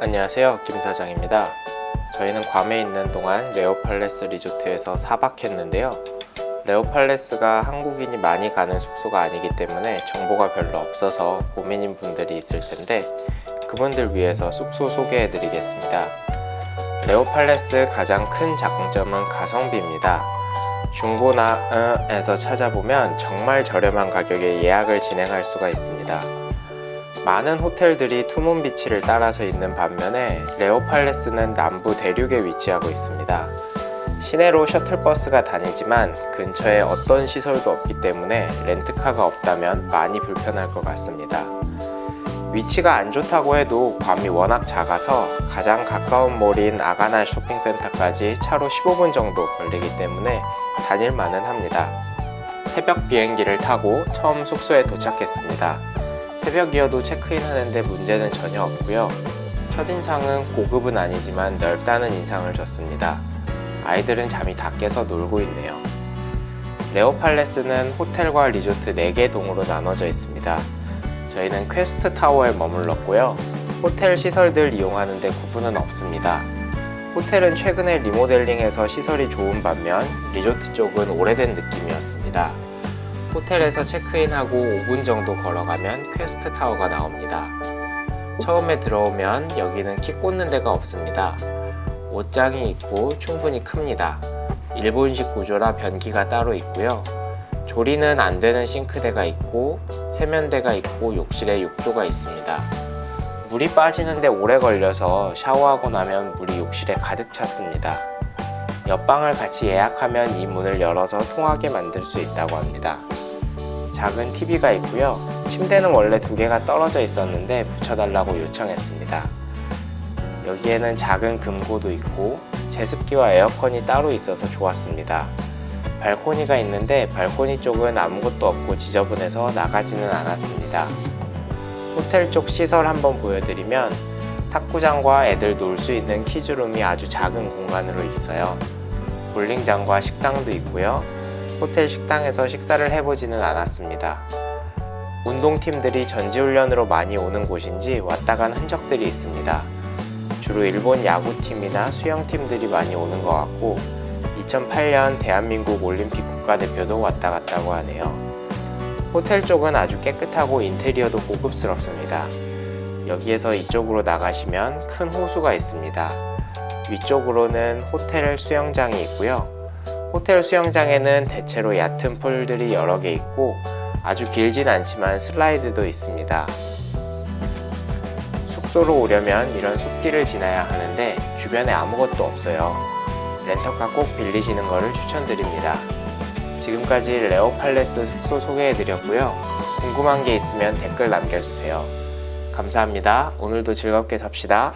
안녕하세요. 김 사장입니다. 저희는 괌에 있는 동안 레오팔레스 리조트에서 4박 했는데요. 레오팔레스가 한국인이 많이 가는 숙소가 아니기 때문에 정보가 별로 없어서 고민인 분들이 있을 텐데 그분들 위해서 숙소 소개해 드리겠습니다. 레오팔레스 가장 큰 장점은 가성비입니다. 중고나 에서 찾아보면 정말 저렴한 가격에 예약을 진행할 수가 있습니다. 많은 호텔들이 투몬 비치를 따라서 있는 반면에 레오팔레스는 남부 대륙에 위치하고 있습니다. 시내로 셔틀버스가 다니지만 근처에 어떤 시설도 없기 때문에 렌트카가 없다면 많이 불편할 것 같습니다. 위치가 안 좋다고 해도 괌이 워낙 작아서 가장 가까운 몰인 아가나 쇼핑센터까지 차로 15분 정도 걸리기 때문에 다닐만은 합니다. 새벽 비행기를 타고 처음 숙소에 도착했습니다. 새벽이어도 체크인 하는데 문제는 전혀 없고요. 첫인상은 고급은 아니지만 넓다는 인상을 줬습니다. 아이들은 잠이 다 깨서 놀고 있네요. 레오팔레스는 호텔과 리조트 4개 동으로 나눠져 있습니다. 저희는 퀘스트 타워에 머물렀고요. 호텔 시설들 이용하는데 구분은 없습니다. 호텔은 최근에 리모델링해서 시설이 좋은 반면 리조트 쪽은 오래된 느낌이었습니다. 호텔에서 체크인하고 5분 정도 걸어가면 퀘스트 타워가 나옵니다. 처음에 들어오면 여기는 키 꽂는 데가 없습니다. 옷장이 있고 충분히 큽니다. 일본식 구조라 변기가 따로 있고요. 조리는 안 되는 싱크대가 있고 세면대가 있고 욕실에 욕조가 있습니다. 물이 빠지는데 오래 걸려서 샤워하고 나면 물이 욕실에 가득 찼습니다. 옆방을 같이 예약하면 이 문을 열어서 통하게 만들 수 있다고 합니다. 작은 TV가 있고요. 침대는 원래 두 개가 떨어져 있었는데 붙여달라고 요청했습니다. 여기에는 작은 금고도 있고 제습기와 에어컨이 따로 있어서 좋았습니다. 발코니가 있는데 발코니 쪽은 아무것도 없고 지저분해서 나가지는 않았습니다. 호텔 쪽 시설 한번 보여드리면 탁구장과 애들 놀 수 있는 키즈룸이 아주 작은 공간으로 있어요. 볼링장과 식당도 있고요. 호텔 식당에서 식사를 해보지는 않았습니다. 운동팀들이 전지훈련으로 많이 오는 곳인지 왔다 간 흔적들이 있습니다. 주로 일본 야구팀이나 수영팀들이 많이 오는 것 같고 2008년 대한민국 올림픽 국가대표도 왔다 갔다고 하네요. 호텔 쪽은 아주 깨끗하고 인테리어도 고급스럽습니다. 여기에서 이쪽으로 나가시면 큰 호수가 있습니다. 위쪽으로는 호텔 수영장이 있고요. 호텔 수영장에는 대체로 얕은 풀들이 여러 개 있고 아주 길진 않지만 슬라이드도 있습니다. 숙소로 오려면 이런 숲길을 지나야 하는데 주변에 아무것도 없어요. 렌터카 꼭 빌리시는 것을 추천드립니다. 지금까지 레오팔레스 숙소 소개해드렸고요. 궁금한 게 있으면 댓글 남겨주세요. 감사합니다. 오늘도 즐겁게 삽시다.